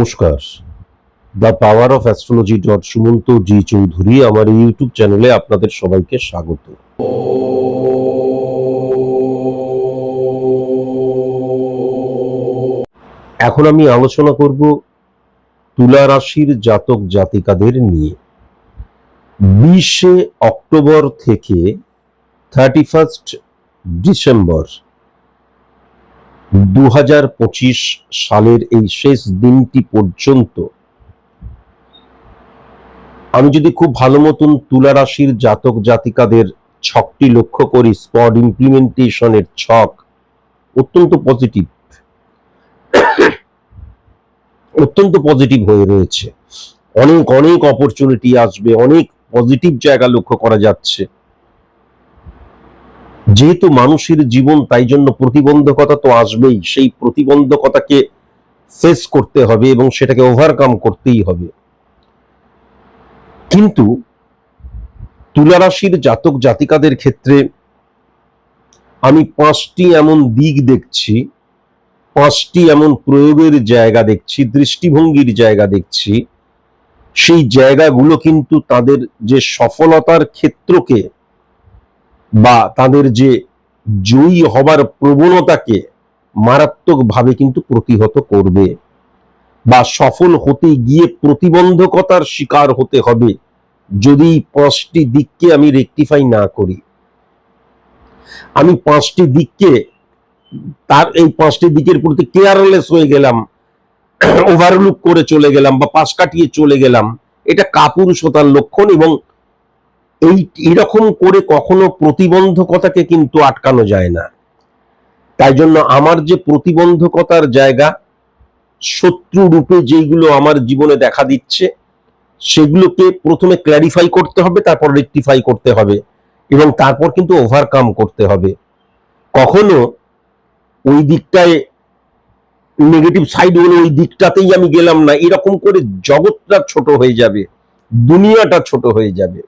নমস্কার। The power of astrology dot Sumanta G Chowdhury আমার YouTube চ্যানেলে আপনাদের সবাইকে স্বাগত। এখন আমি আলোচনা করব তুলা রাশির জাতক জাতিকাদের নিয়ে। বিশে অক্টোবর থেকে থার্টি ফার্স্ট ডিসেম্বর দু হাজার পঁচিশ সালের এই শেষ দিনটি পর্যন্ত আমি যদি খুব ভালো মতন তুলা রাশির জাতক জাতিকাদের ছকটি লক্ষ্য করি স্পট ইমপ্লিমেন্টেশনের ছক, অত্যন্ত পজিটিভ অত্যন্ত পজিটিভ হয়ে রয়েছে। অনেক অনেক অপরচুনিটি আসবে, অনেক পজিটিভ জায়গা লক্ষ্য করা যাচ্ছে। যেহেতু মানুষের জীবন তাই জন্য প্রতিবন্ধকতা তো আসবেই, সেই প্রতিবন্ধকতাকে ফেস করতে হবে এবং সেটাকে ওভারকাম করতেই হবে। কিন্তু তুলা রাশির জাতক জাতিকাদের ক্ষেত্রে আমি পাঁচটি এমন দিক দেখছি, পাঁচটি এমন প্রয়োগের জায়গা দেখছি, দৃষ্টিভঙ্গির জায়গা দেখছি। সেই জায়গাগুলো কিন্তু তাদের যে সফলতার ক্ষেত্রকে বা তাদের যে জয়ী হবার প্রবণতাকে মারাত্মকভাবে কিন্তু প্রতিহত করবে বা সফল হতে গিয়ে প্রতিবন্ধকতার শিকার হতে হবে যদি পাঁচটি দিককে আমি রেকটিফাই না করি। আমি পাঁচটি দিককে তার এই পাঁচটি দিকের প্রতি কেয়ারলেস হয়ে গেলাম ওভারলুক করে চলে গেলাম বা পাশ কাটিয়ে চলে গেলাম, এটা কাপুরুষতার লক্ষণ এবং এই এরকম করে কখনো প্রতিবন্ধকতাকে কিন্তু আটকানো যায় না। তাই জন্য আমার যে প্রতিবন্ধকতার জায়গা, শত্রু রূপে যেইগুলো আমার জীবনে দেখা দিচ্ছে, সেগুলোকে প্রথমে ক্ল্যারিফাই করতে হবে, তারপর রেকটিফাই করতে হবে এবং তারপর কিন্তু ওভারকাম করতে হবে। কখনো ওই দিকটায় নেগেটিভ সাইড হলে ওই দিকটাতেই আমি গেলাম না। এরকম করে জগৎটা ছোট হয়ে যাবে, দুনিয়াটা ছোট হয়ে যাবে।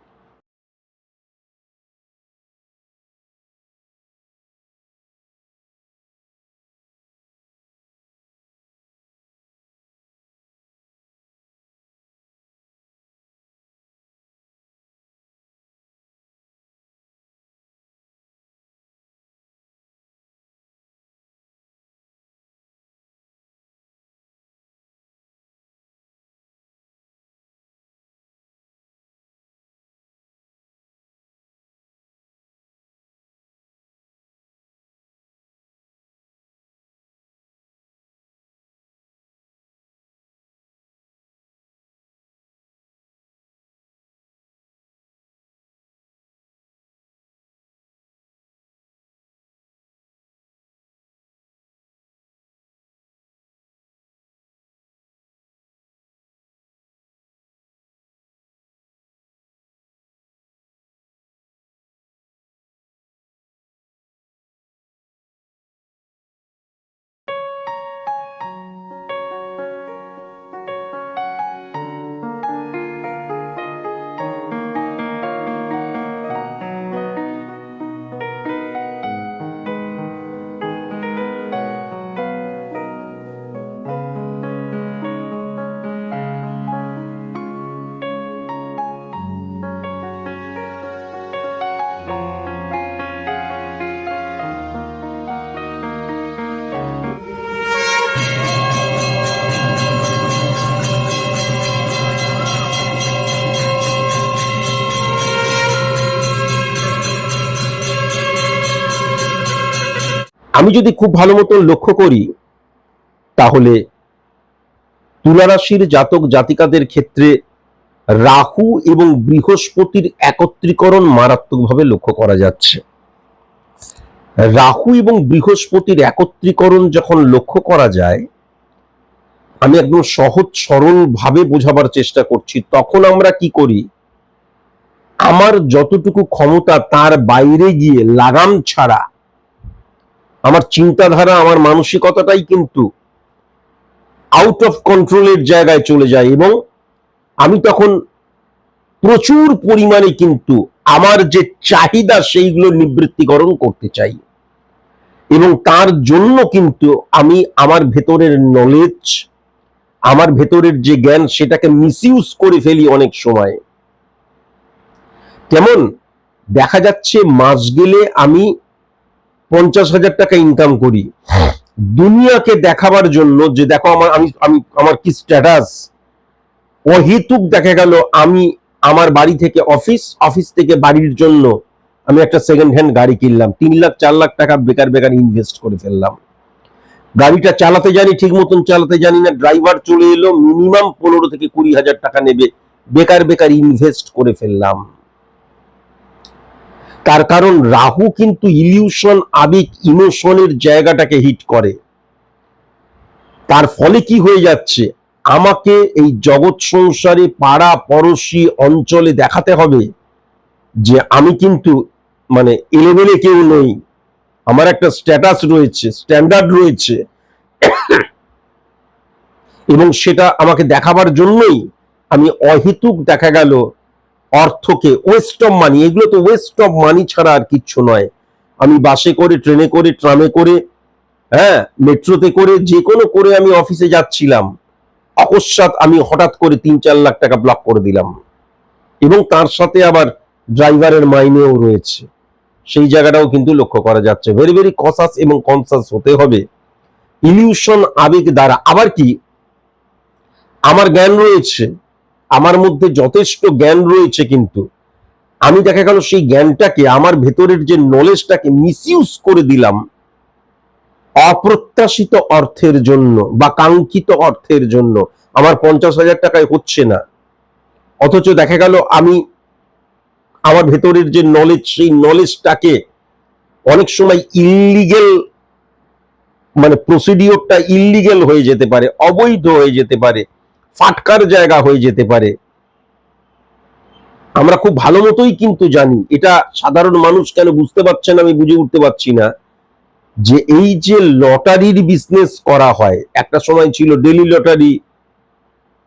আমি যদি খুব ভালো মতো লক্ষ্য করি, তাহলে তুলা রাশির জাতক জাতিকাদের ক্ষেত্রে রাহু এবং বৃহস্পতির একত্রীকরণ মারাত্মকভাবে লক্ষ্য করা যাচ্ছে। রাহু এবং বৃহস্পতির একত্রীকরণ যখন লক্ষ্য করা যায়, আমি একদম সহজ সরল ভাবে বোঝাবার চেষ্টা করছি, তখন আমরা কি করি? আমার যতটুকু ক্ষমতা তার বাইরে গিয়ে লাগাম ছাড়া আমার চিন্তাধারা, আমার মানসিকতাটাই কিন্তু আউট অফ কন্ট্রোলের জায়গায় চলে যায় এবং আমি তখন প্রচুর পরিমাণে কিন্তু আমার যে চাহিদা সেইগুলো নিবৃত্তিকরণ করতে চাই এবং তার জন্য কিন্তু আমি আমার ভেতরের নলেজ আমার ভেতরের যে জ্ঞান সেটাকে মিসইউজ করে ফেলি অনেক সময়। কেমন? দেখা যাচ্ছে মাস গেলে আমি পঞ্চাশ হাজার টাকা ইনকাম করি। দুনিয়াকে দেখাবার জন্য যে দেখো আমার আমি আমি আমার কি স্ট্যাটাস অহেতুক দেখা গেল আমি আমার বাড়ি থেকে অফিস অফিস থেকে বাড়ির জন্য আমি একটা সেকেন্ড হ্যান্ড গাড়ি কিনলাম। তিন লাখ চার লাখ টাকা বেকার বেকার ইনভেস্ট করে ফেললাম। গাড়িটা চালাতে জানি ঠিক মতন চালাতে জানি না ড্রাইভার চলে এলো মিনিমাম পনেরো থেকে কুড়ি হাজার টাকা নেবে বেকার বেকার ইনভেস্ট করে ফেললাম। তার কারণ রাহু কিন্তু ইলিউশন আবেগ ইমোশনের জায়গাটাকে হিট করে। তার ফলে কি হয়ে যাচ্ছে? আমাকে এই জগৎ সংসারে পাড়া, পড়শি অঞ্চলে দেখাতে হবে যে আমি কিন্তু মানে এলেবেলে কেউ নই। আমার একটা স্ট্যাটাস রয়েছে স্ট্যান্ডার্ড রয়েছে। এবং সেটা আমাকে দেখাবার জন্যই আমি অহেতুক দেখা গেল অর্থকে ওয়েস্ট অফ মানি এগুলো তো ওয়েস্ট অফ মানি ছাড়া আর কিচ্ছু নয়। আমি বাসে করে, ট্রেনে করে, ট্রামে করে হ্যাঁ মেট্রোতে করে যে কোনো করে আমি অফিসে যাচ্ছিলাম। অকস্মাৎ আমি হঠাৎ করে তিন চার লাখ টাকা ব্লক করে দিলাম। এবং তার সাথে আবার ড্রাইভারের মাইনেও রয়েছে। সেই জায়গাটাও কিন্তু লক্ষ্য করা যাচ্ছে। ভেরি ভেরি কসাস এবং কনসাস হতে হবে। ইলিউশন আবেগ দ্বারা। আবার কি? আমার জ্ঞান রয়েছে। আমার মধ্যে যথেষ্ট জ্ঞান রয়েছে কিন্তু। আমি দেখা গেল সেই জ্ঞানটাকে, আমার ভেতরের যে নলেজটাকে মিসইউজ করে দিলাম অপ্রত্যাশিত অর্থের জন্য বা কাঙ্ক্ষিত অর্থের জন্য। আমার পঞ্চাশ হাজার টাকায় হচ্ছে না। অথচ দেখা গেল আমি আমার ভেতরের যে নলেজ সেই নলেজটাকে অনেক সময় ইল্লিগেল মানে প্রসিডিওরটা ইল্লিগেল হয়ে যেতে পারে, অবৈধ হয়ে যেতে পারে। ফাটকার জায়গা হয়ে যেতে পারে। আমরা খুব ভালো মতোই কিন্তু জানি, এটা সাধারণ মানুষ কেন বুঝতে পারছেন আমি বুঝে উঠতে পারছি না, যে এই যে লটারির বিজনেস করা হয়, একটা সময় ছিল ডেলি লটারি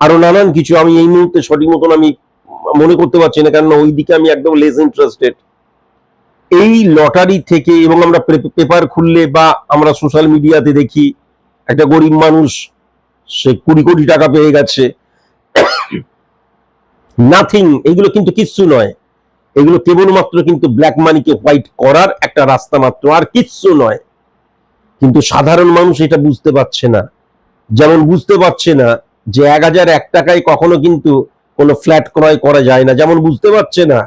আরও নানান কিছু, আমি এই মুহূর্তে সঠিক মতন আমি মনে করতে পারছি না কারণ ওই দিকে আমি একদম লেস ইন্টারেস্টেড এই লটারি থেকে এবং আমরা পেপার খুললে বা আমরা সোশ্যাল মিডিয়াতে দেখি, একটা গরিব মানুষ সে কুড়ি কোটি টাকা পেয়ে গেছে। নাথিং এগুলো কিন্তু কিচ্ছু নয়। এগুলো কেবলমাত্র কিন্তু ব্ল্যাক মানিকে হোয়াইট করার একটা রাস্তা মাত্র, আর কিচ্ছু নয়। কিন্তু সাধারণ মানুষ এটা বুঝতে পারছে না। যেমন বুঝতে পারছে না যে এক হাজার এক টাকায় কখনো কিন্তু কোনো ফ্ল্যাট ক্রয় করা যায় না। যেমন বুঝতে পারছে না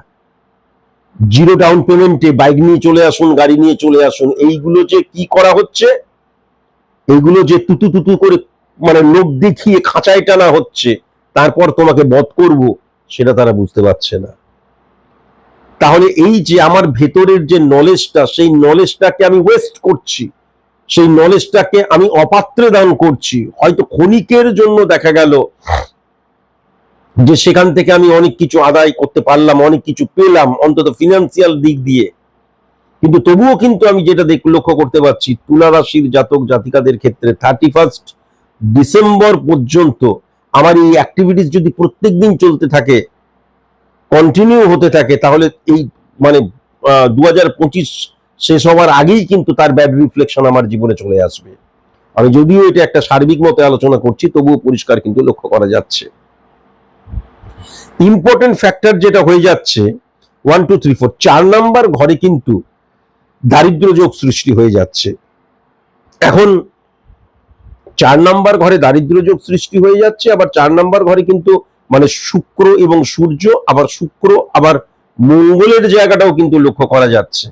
জিরো ডাউন পেমেন্টে বাইক নিয়ে চলে আসুন, গাড়ি নিয়ে চলে আসুন, এইগুলো যে কি করা হচ্ছে? এইগুলো যে তুতু তুতু করে মানে লোক দেখিয়ে খাঁচায় টানা হচ্ছে, তারপর তোমাকে বধ করব, সেটা তারা বুঝতে পারছে না। তাহলে এই যে আমার ভেতরের যে নলেজটা সেই নলেজটাকে আমি ওয়েস্ট করছি, সেই নলেজটাকে আমি অপাত্রে দান করছি, হয়তো ক্ষণিকের জন্য দেখা গেল যে সেখান থেকে আমি অনেক কিছু আদায় করতে পারলাম, অনেক কিছু পেলাম, অন্তত ফিনান্সিয়াল দিক দিয়ে। কিন্তু তবুও কিন্তু আমি যেটা দেখ, লক্ষ্য করতে পারছি তুলা রাশির জাতক জাতিকাদের ক্ষেত্রে থার্টি ফার্স্ট ডিসেম্বর পর্যন্ত আমার এই অ্যাক্টিভিটিস যদি প্রত্যেক দিন চলতে থাকে কন্টিনিউ হতে থাকে, তাহলে এই মানে দুহাজার পঁচিশ শেষ হওয়ার আগেই কিন্তু তার ব্যাড রিফ্লেকশন আমার জীবনে চলে আসবে। আমি যদিও এটা একটা সার্বিক মতে আলোচনা করছি, তবুও পরিষ্কার কিন্তু লক্ষ্য করা যাচ্ছে। ইম্পর্টেন্ট ফ্যাক্টর যেটা হয়ে যাচ্ছে ওয়ান টু থ্রি ফোর চার নাম্বার ঘরে কিন্তু দারিদ্র যোগ সৃষ্টি হয়ে যাচ্ছে। এখন চার নাম্বার ঘরে দারিদ্র যোগ সৃষ্টি হয়ে যাচ্ছে, আবার চার নাম্বার ঘরে কিন্তু মানে শুক্র এবং সূর্য, আবার শুক্র, আবার মঙ্গলের জায়গাটাও কিন্তু লক্ষ্য করা যাচ্ছে।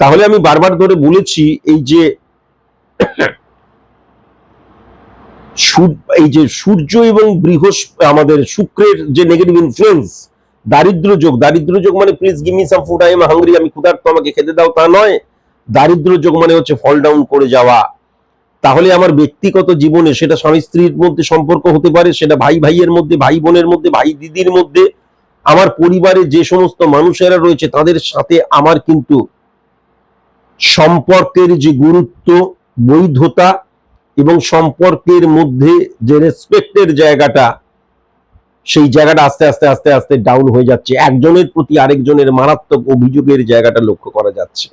তাহলে আমি বারবার ধরে বলেছি, এই যে এই যে সূর্য এবং বৃহস্পতি আমাদের শুক্রের যে নেগেটিভ ইনফ্লুয়েন্স দারিদ্র যোগ দারিদ্র যোগ মানে please give me some food I am hungry আমি ক্ষুধার্ত, আমাকে খেতে দাও, তা নয়। দারিদ্র যোগ মানে হচ্ছে ফল ডাউন করে যাওয়া। তাহলে আমার ব্যক্তিগত জীবনে সেটা স্বামী স্ত্রীর মধ্যে সম্পর্ক হতে পারে, সেটা ভাই ভাইয়ের মধ্যে, ভাই বোনের মধ্যে, ভাই দিদির মধ্যে, আমার পরিবারে যে সমস্ত মানুষেরা রয়েছে তাদের সাথে আমার কিন্তু সম্পর্কের যে গুরুত্ব, বৈধতা এবং সম্পর্কের মধ্যে যে রেসপেক্টের জায়গাটা, সেই জায়গাটা আস্তে আস্তে আস্তে আস্তে ডাউন হয়ে যাচ্ছে। একজনের প্রতি আরেকজনের মারাত্মক অভিযোগের জায়গাটা লক্ষ্য করা যাচ্ছে।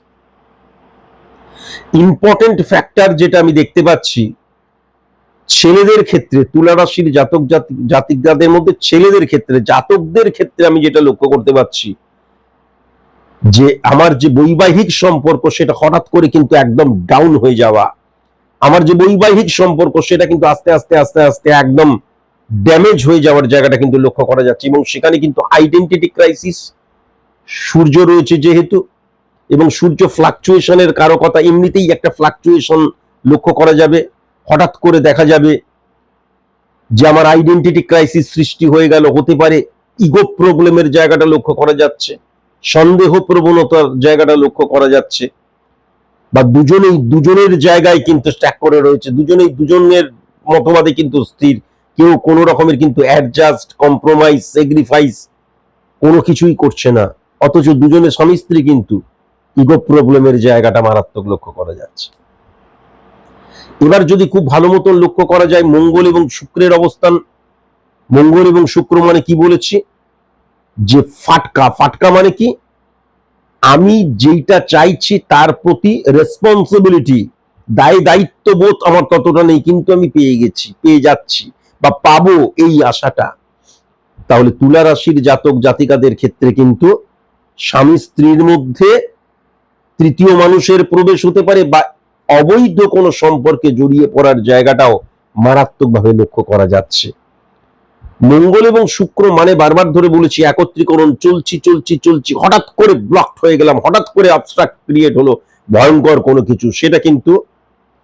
ইম্পর্টেন্ট ফ্যাক্টর যেটা আমি দেখতে পাচ্ছি, ছেলেদের ক্ষেত্রে তুলা রাশির জাতক জাতি- জাতিকাদের মধ্যে ছেলেদের ক্ষেত্রে, জাতকদের ক্ষেত্রে আমি যেটা লক্ষ্য করতে পারছি যে আমার যে বৈবাহিক সম্পর্ক সেটা হঠাৎ করে কিন্তু একদম ডাউন হয়ে যাওয়া, আমার যে বৈবাহিক সম্পর্ক সেটা কিন্তু আস্তে আস্তে আস্তে আস্তে একদম ড্যামেজ হয়ে যাওয়ার জায়গাটা কিন্তু লক্ষ্য করা যাচ্ছে এবং সেখানে কিন্তু আইডেন্টিটি ক্রাইসিস সূর্য রয়েছে যেহেতু এবং সূর্য ফ্লাকচুয়েশনের কারও কথা এমনিতেই একটা ফ্লাকচুয়েশন লক্ষ্য করা যাবে। হঠাৎ করে দেখা যাবে যে আমার আইডেন্টিটি ক্রাইসিস সৃষ্টি হয়ে গেল, হতে পারে ইগো প্রবলেমের জায়গাটা লক্ষ্য করা যাচ্ছে, সন্দেহ প্রবণতার জায়গাটা লক্ষ্য করা যাচ্ছে, বা দুজনেই, দুজনের জায়গায় কিন্তু স্ট্যাক করে রয়েছে, দুজনেই, দুজনের মতবাদে কিন্তু স্থির, কেউ কোনো রকমের কিন্তু অ্যাডজাস্ট কম্প্রোমাইজ স্যাক্রিফাইস কোনো কিছুই করছে না। অথচ দুজনের স্বামী স্ত্রী কিন্তু ইগো প্রবলেমের জায়গাটা মারাত্মক লক্ষ্য করা যাচ্ছে। এবার যদি খুব ভালো মতন লক্ষ্য করা যায়, মঙ্গল এবং শুক্রের অবস্থান, মঙ্গল এবং শুক্র মানে কি বলেছি? যে ফাটকা। ফাটকা মানে কি? আমি যেইটা চাইছি তার প্রতি রেসপন্সিবিলিটি দায় দায়িত্ববোধ আমার ততটা নেই, কিন্তু আমি পেয়ে গেছি, পেয়ে যাচ্ছি বা পাবো এই আশাটা। তাহলে তুলা রাশির জাতক জাতিকাদের ক্ষেত্রে কিন্তু স্বামী স্ত্রীর মধ্যে তৃতীয় মানুষের প্রবেশ হতে পারে বা অবৈধ কোনো সম্পর্কে জড়িয়ে পড়ার জায়গাটাও মারাত্মকভাবে লক্ষ্য করা যাচ্ছে। মঙ্গল এবং শুক্র মানে বারবার ধরে বলেছি, একত্রীকরণ, চলছি চলছি চলছি, হঠাৎ করে ব্লক হয়ে গেলাম, হঠাৎ করে অবস্ট্রাক্ট ক্রিয়েট হলো, ভয়ঙ্কর কোনো কিছু। সেটা কিন্তু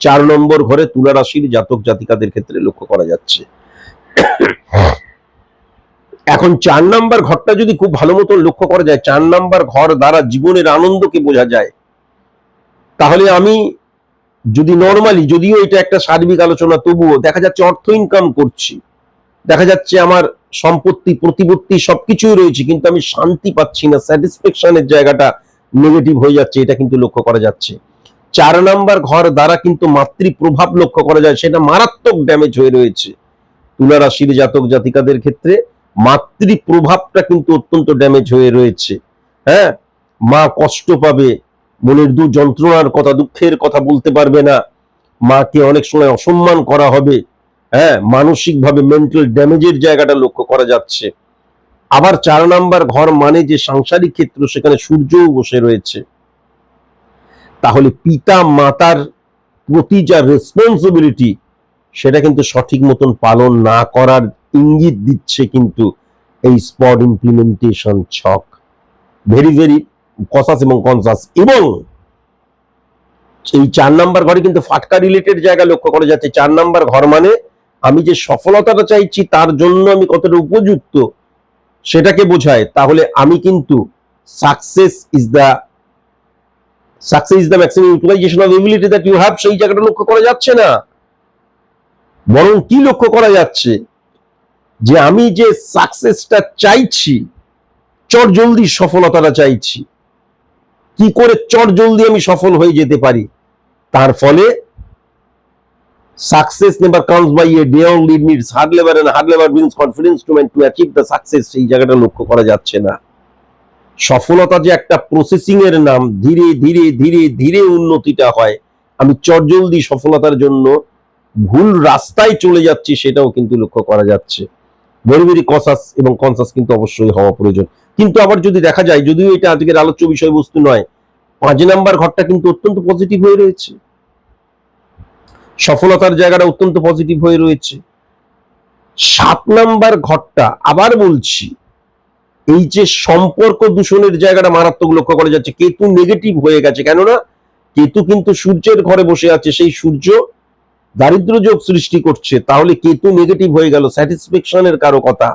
চার নম্বর ঘরে তুলা রাশির জাতক জাতিকাদের ক্ষেত্রে লক্ষ্য করা যাচ্ছে। এখন চার নাম্বার ঘরটা যদি খুব ভালো মতন লক্ষ্য করা যায়, চার নাম্বার ঘর দ্বারা জীবনের আনন্দকে বোঝা যায়। তাহলে আমি যদি নর্মালি যদিও এটা একটা সার্বিক আলোচনা, তবুও দেখা যাচ্ছে অর্থ ইনকাম করছি। দেখা যাচ্ছে আমার সম্পত্তি, প্রতিপত্তি সবকিছুই রয়েছে, কিন্তু আমি শান্তি পাচ্ছি না স্যাটিসফ্যাকশনের জায়গাটা নেগেটিভ হয়ে যাচ্ছে, এটা কিন্তু লক্ষ্য করা যাচ্ছে। চার নাম্বার ঘর দ্বারা কিন্তু মাতৃ প্রভাব লক্ষ্য করা যায়, সেটা মারাত্মক ড্যামেজ হয়ে রয়েছে। তুলা রাশির জাতক জাতিকাদের ক্ষেত্রে মাতৃ প্রভাবটা কিন্তু অত্যন্ত ড্যামেজ হয়ে রয়েছে। হ্যাঁ? মা কষ্ট পাবে মনের দু যন্ত্রণার কথা, দুঃখের কথা বলতে পারবে না। মাকে অনেক সময় অসম্মান করা হবে। হ্যাঁ মানসিকভাবে মেন্টাল ড্যামেজের জায়গাটা লক্ষ্য করা যাচ্ছে। আবার চার নাম্বার ঘর মানে যে সাংসারিক ক্ষেত্র, সেখানে সূর্যও বসে রয়েছে। তাহলে পিতা মাতার প্রতি যা রেসপন্সিবিলিটি সেটা কিন্তু সঠিক মতন পালন না করার ইঙ্গিত দিচ্ছে কিন্তু এই স্পট ইমপ্লিমেন্টেশন ছক। ভেরি ভেরি কসাস এবং কনসাস এবং এই চার নাম্বার ঘরে কিন্তু ফাটকা রিলেটেড জায়গা লক্ষ্য করা যাচ্ছে। চার নাম্বার ঘর মানে আমি যে সফলতাটা চাইছি, তার জন্য আমি কতটা উপযুক্ত সেটাকে বোঝায়। তাহলে আমি কিন্তু success is the success is the maximum utilisation of ability that you have সেই জায়গাটা লক্ষ্য করা যাচ্ছে না। বরং কি লক্ষ্য করা যাচ্ছে? যে আমি যে সাকসেসটা চাইছি, চট জলদি সফলতাটা চাইছি। কি করে চট জলদি আমি সফল হয়ে যেতে পারি? তার ফলে success never comes by a day only needs hard labour and hard labour beans confidence to man to achieve the success সেই জায়গাটা লক্ষ্য করা যাচ্ছে না। সফলতা যে একটা প্রসেসিং এর নাম ধীরে ধীরে ধীরে ধীরে উন্নতিটা হয়। আমি চটজলদি সফলতার জন্য ভুল রাস্তায় চলে যাচ্ছি, সেটাও কিন্তু লক্ষ্য করা যাচ্ছে। ভেরি ভেরি কসাস এবং কনসাস কিন্তু অবশ্যই হওয়া প্রয়োজন। কিন্তু আবার যদি দেখা যায়, যদিও এটা আজকের আলোচ্য বিষয়বস্তু নয়, পাঁচ নাম্বার ঘরটা কিন্তু অত্যন্ত পজিটিভ হয়ে রয়েছে। সফলতার জায়গাটা অত্যন্ত পজিটিভ হয়ে রয়েছে। সাত নাম্বার ঘরটা, আবার বলছি, এই যে সম্পর্ক দূষণের জায়গাটা মারাত্মক লক্ষ্য করা যাচ্ছে, কেতু নেগেটিভ হয়ে গেছে। কেননা, কেতু কিন্তু সূর্যের ঘরে বসে আছে, সেই সূর্য দারিদ্র যোগ সৃষ্টি করছে, তাহলে কেতু নেগেটিভ হয়ে গেল। স্যাটিসফ্যাকশনের কারও কথা।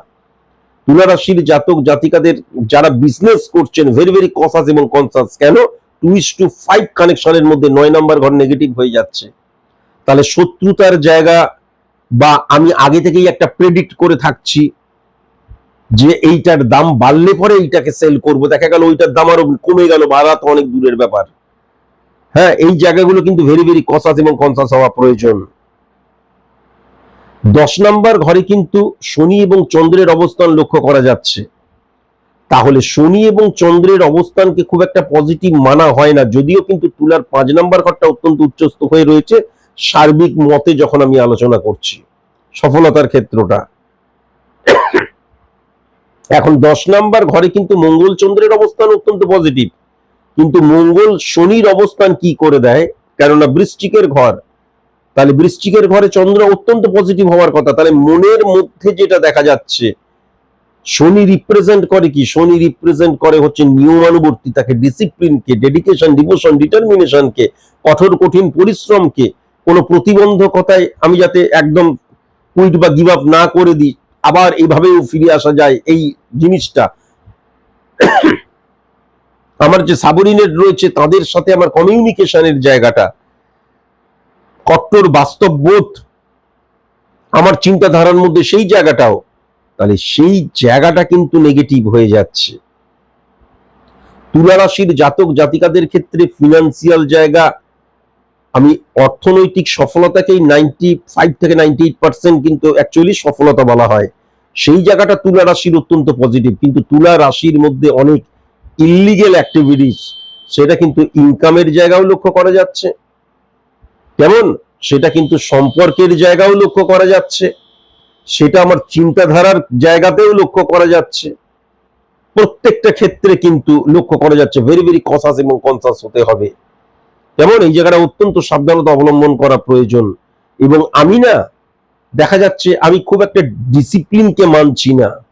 তুলা রাশির জাতক জাতিকাদের যারা বিজনেস করছেন ভেরি ভেরি কসাস এবং কনসাস কেন? টু ইস টু ফাইভ কানেকশনের মধ্যে নয় নাম্বার ঘর নেগেটিভ হয়ে যাচ্ছে। তাহলে শত্রুতার জায়গা বা আমি আগে থেকেই একটা প্রেডিক্ট করে থাকছি যে এইটার দাম বাড়লে পরে এইটাকে সেল করব। দেখা গেল ওইটার দাম আরও কমে গেল, বাড়া তো অনেক দূরের ব্যাপার। হ্যাঁ এই জায়গাগুলো কিন্তু ভেরি ভেরি কসাস এবং কনসাস হওয়া প্রয়োজন। দশ নম্বর ঘরে কিন্তু শনি এবং চন্দ্রের অবস্থান লক্ষ্য করা যাচ্ছে। তাহলে শনি এবং চন্দ্রের অবস্থানকে খুব একটা পজিটিভ মানা হয় না, যদিও কিন্তু তুলার পাঁচ নাম্বার ঘরটা অত্যন্ত উচ্চস্থ হয়ে রয়েছে, সার্বিক মতে যখন আমি আলোচনা করছি, সফলতার ক্ষেত্রটা। এখন দশ নাম্বার ঘরে কিন্তু মঙ্গল চন্দ্রের অবস্থান অত্যন্ত পজিটিভ কিন্তু মঙ্গল শনির অবস্থান কি করে দেয়? কেননা বৃশ্চিকের ঘর। তাহলে বৃশ্চিকের ঘরে চন্দ্র অত্যন্ত পজিটিভ হওয়ার কথা। তাহলে মনের মধ্যে যেটা দেখা যাচ্ছে, শনি রিপ্রেজেন্ট করে কি? শনি রিপ্রেজেন্ট করে হচ্ছে নিয়মানুবর্তী নিয়মানুবর্তিতাকে ডিসিপ্লিনকে ডেডিকেশন ডিভোশন ডিটারমিনেশনকে কঠোর, কঠিন পরিশ্রমকে কোনো প্রতিবন্ধকতায় আমি যাতে একদম কুইট বা গিভ আপ না করে দিই, আবার এইভাবেও ফিরে আসা যায় এই জিনিসটা। আমার যে সাবরিনেট রয়েছে, তাদের সাথে আমার কমিউনিকেশনের জায়গাটা। কট্টর বাস্তববোধ আমার চিন্তাধারার মধ্যে সেই জায়গাটাও, তাহলে সেই জায়গাটা কিন্তু নেগেটিভ হয়ে যাচ্ছে। তুলা রাশির জাতক জাতিকাদের ক্ষেত্রে ফিনান্সিয়াল জায়গা, আমি অর্থনৈতিক সফলতাকেই নাইনটি ফাইভ থেকে নাইনটি এইট পার্সেন্ট কিন্তু অ্যাকচুয়ালি সফলতা বলা হয়। সেই জায়গাটা তুলা রাশির অত্যন্ত পজিটিভ কিন্তু তুলা রাশির মধ্যে অনেক ইলিগেল অ্যাক্টিভিটিস সেটা কিন্তু ইনকামের জায়গাও লক্ষ্য করা যাচ্ছে। কেমন? সেটা কিন্তু সম্পর্কের জায়গাও লক্ষ্য করা যাচ্ছে। সেটা আমার চিন্তাধারার জায়গাতেও লক্ষ্য করা যাচ্ছে। প্রত্যেকটা ক্ষেত্রে কিন্তু লক্ষ্য করা যাচ্ছে। ভেরি ভেরি কসাস এবং কনসাস হতে হবে। যেমন এই জায়গাটা অত্যন্ত সাবধানতা অবলম্বন করা প্রয়োজন। এবং আমি না, দেখা যাচ্ছে আমি খুব একটা ডিসিপ্লিনকে মানছি না।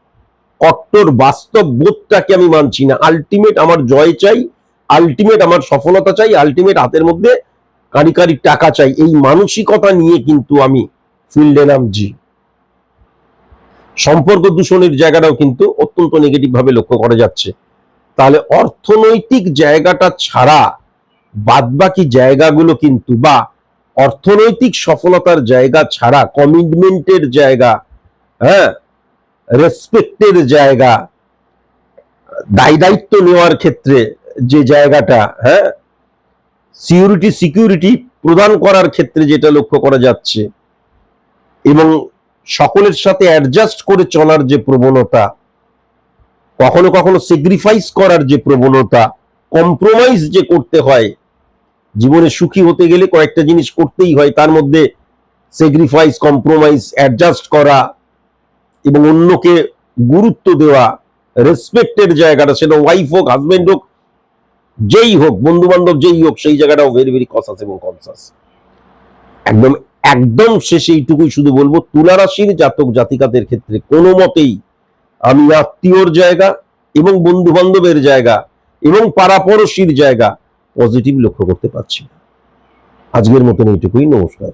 কট্টর বাস্তব বোধটাকে আমি মানছি না। আলটিমেট আমার জয় চাই আলটিমেট আমার সফলতা চাই আলটিমেট হাতের মধ্যে কারি কারি টাকা চাই। এই মানসিকতা নিয়ে কিন্তু আমি ফিল্ডে নামছি। সম্পর্ক দূষণের জায়গাটাও কিন্তু অত্যন্ত নেগেটিভ ভাবে লক্ষ্য করা যাচ্ছে। তাহলে অর্থনৈতিক জায়গাটা ছাড়া বাদবাকি জায়গাগুলো কিন্তু বা অর্থনৈতিক সফলতার জায়গা ছাড়া কমিটমেন্টের জায়গা হ্যাঁ রেসপেক্টের জায়গা। দায় দায়িত্ব নেওয়ার ক্ষেত্রে যে জায়গাটা হ্যাঁ সিকিউরিটি সিকিউরিটি প্রদান করার ক্ষেত্রে যেটা লক্ষ্য করা যাচ্ছে, এবং সকলের সাথে অ্যাডজাস্ট করে চলার যে প্রবণতা, কখনো কখনো স্যাক্রিফাইস করার যে প্রবণতা কম্প্রোমাইজ যে করতে হয়, জীবনে সুখী হতে গেলে কয়েকটা জিনিস করতেই হয়, তার মধ্যে স্যাক্রিফাইস কম্প্রোমাইজ অ্যাডজাস্ট করা এবং অন্যকে গুরুত্ব দেওয়া রেসপেক্টের জায়গাটা সেটা ওয়াইফ হোক হাজবেন্ড হোক, যেই হোক বন্ধু বান্ধব যেই হোক, সেই জায়গাটাও ভেরি ভেরি কনসাস এবং কনসাস একদম একদম শেষে এইটুকুই শুধু বলব তুলা রাশির জাতক জাতিকাদের ক্ষেত্রে কোনো মতেই আমি আত্মীয়র জায়গা এবং বন্ধু বান্ধবের জায়গা এবং পাড়াপড়শির জায়গা পজিটিভ লক্ষ্য করতে পারছি। আজকের মতন এইটুকুই, নমস্কার